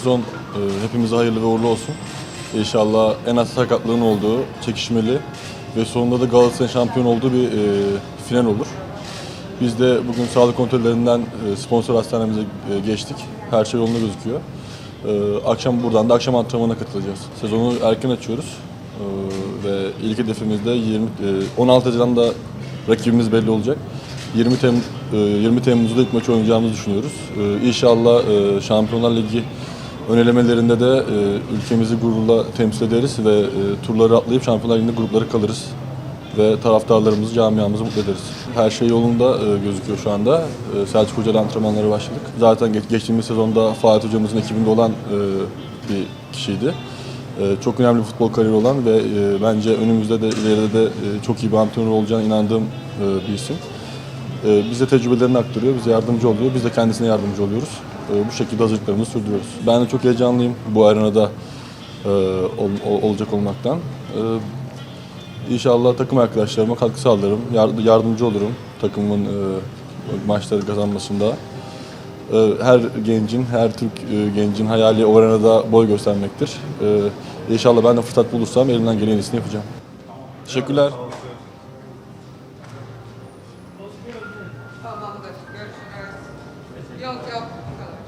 sezon e, hepimize hayırlı ve uğurlu olsun. İnşallah en az sakatlığın olduğu, çekişmeli ve sonunda da Galatasaray şampiyon olduğu bir e, final olur. Biz de bugün sağlık kontrollerinden e, sponsor hastanemize geçtik. Her şey yolunda gözüküyor. Akşam buradan da akşam antrenmanına katılacağız. Sezonu erken açıyoruz. Ve ilk hedefimiz de 20, e, 16 Haziran'da rakibimiz belli olacak. 20 Tem e, 20 Temmuz'da ilk maçı oynayacağımızı düşünüyoruz. İnşallah Şampiyonlar Ligi önelemelerinde de e, ülkemizi gururla temsil ederiz ve e, turları atlayıp Şampiyonlar Ligi'nde grupları kalırız ve taraftarlarımızı, camiamızı mutlu ederiz. Her şey yolunda e, gözüküyor şu anda. E, Selçuk Hoca'yla antrenmanlara başladık. Zaten geç- geçtiğimiz sezonda Fatih Hocamızın ekibinde olan e, bir kişiydi. E, çok önemli futbol kariyeri olan ve e, bence önümüzde de ileride de e, çok iyi bir antrenör olacağına inandığım e, bir isim. E, bize tecrübelerini aktarıyor, bize yardımcı oluyor. Biz de kendisine yardımcı oluyoruz. E, bu şekilde hazırlıklarımızı sürdürüyoruz. Ben de çok heyecanlıyım bu arenada e, ol- ol- olacak olmaktan. E, İnşallah takım arkadaşlarıma katkı sağlarım, yar- yardımcı olurum takımın e, maçları kazanmasında. E, her gencin, her Türk e, gencin hayali o arenada boy göstermektir. E, inşallah ben de fırsat bulursam elimden gelen en iyisini yapacağım. Teşekkürler. Tamamdır. Görüşürüz. Yok yok. bu